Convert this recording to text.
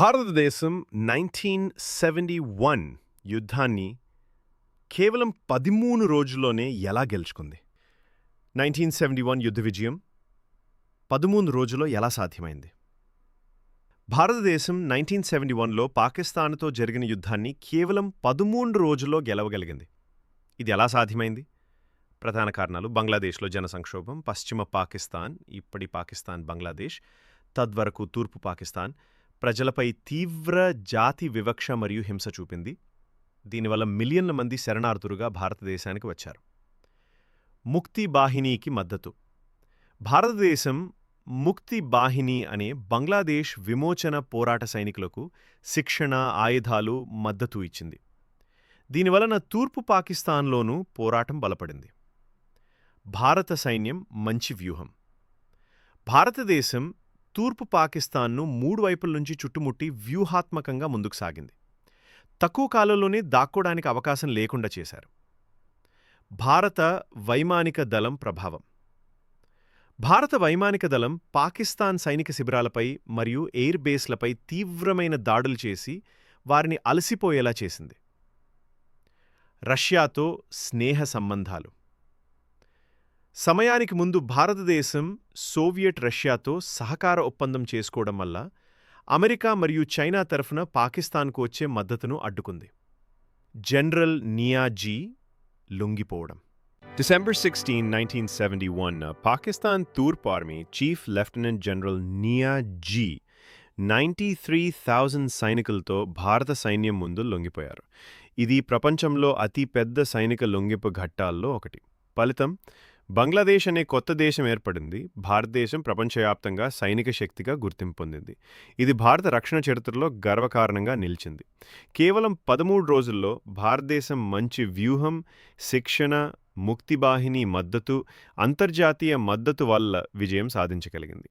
భారతదేశం nineteen seventy one యుద్ధాన్ని కేవలం పదిమూడు రోజుల్లోనే ఎలా గెలుచుకుంది? నైన్టీన్ సెవెంటీ వన్ యుద్ధ విజయం పదమూడు రోజుల్లో ఎలా సాధ్యమైంది? భారతదేశం నైన్టీన్ సెవెంటీ వన్లో పాకిస్తాన్తో జరిగిన యుద్ధాన్ని కేవలం పదమూడు రోజుల్లో గెలవగలిగింది. ఇది ఎలా సాధ్యమైంది? ప్రధాన కారణాలు బంగ్లాదేశ్లో జన సంక్షోభం పశ్చిమ పాకిస్తాన్ ఇప్పటి పాకిస్తాన్ బంగ్లాదేశ్ తద్వరకు తూర్పు పాకిస్తాన్ ప్రజలపై తీవ్ర జాతి వివక్ష మరియు హింస చూపింది. దీనివల్ల మిలియన్ల మంది శరణార్థులుగా భారతదేశానికి వచ్చారు. ముక్తి బాహినీకి మద్దతు. భారతదేశం ముక్తి బాహిని అనే బంగ్లాదేశ్ విమోచన పోరాట సైనికులకు శిక్షణ ఆయుధాలు మద్దతు ఇచ్చింది. దీనివలన తూర్పు పాకిస్తాన్లోనూ పోరాటం బలపడింది. భారత సైన్యం మంచి వ్యూహం. భారతదేశం తూర్పు పాకిస్తాన్ను మూడు వైపుల నుంచి చుట్టుముట్టి వ్యూహాత్మకంగా ముందుకు సాగింది. తక్కువ కాలంలోనే దాక్కోడానికి అవకాశం లేకుండా చేశారు. భారత వైమానిక దళం ప్రభావం. భారత వైమానిక దళం పాకిస్తాన్ సైనిక శిబిరాలపై మరియు ఎయిర్ బేస్లపై తీవ్రమైన దాడులు చేసి వారిని అలసిపోయేలా చేసింది. రష్యాతో స్నేహ సంబంధాలు. సమయానికి ముందు భారతదేశం సోవియట్ రష్యాతో సహకార ఒప్పందం చేసుకోవడం వల్ల అమెరికా మరియు చైనా తరఫున పాకిస్తాన్కు వచ్చే మద్దతును అడ్డుకుంది. General Niazi లొంగిపోవడం. December sixteen nineteen seventy one Pakistan తూర్పు army chief lieutenant general Niazi ninety three thousand సైనికులతో భారత సైన్యం ముందు లొంగిపోయారు. ఇది ప్రపంచంలో అతి పెద్ద సైనిక లొంగిపు ఘట్టాల్లో ఒకటి. ఫలితం బంగ్లాదేశ్ అనే కొత్త దేశం ఏర్పడింది. భారతదేశం ప్రపంచవ్యాప్తంగా సైనిక శక్తిగా గుర్తింపు పొందింది. ఇది భారత రక్షణ చరిత్రలో గర్వకారణంగా నిలిచింది. కేవలం పదమూడు రోజుల్లో భారతదేశం మంచి వ్యూహం శిక్షణ ముక్తిబాహిని మద్దతు అంతర్జాతీయ మద్దతు వల్ల విజయం సాధించగలిగింది.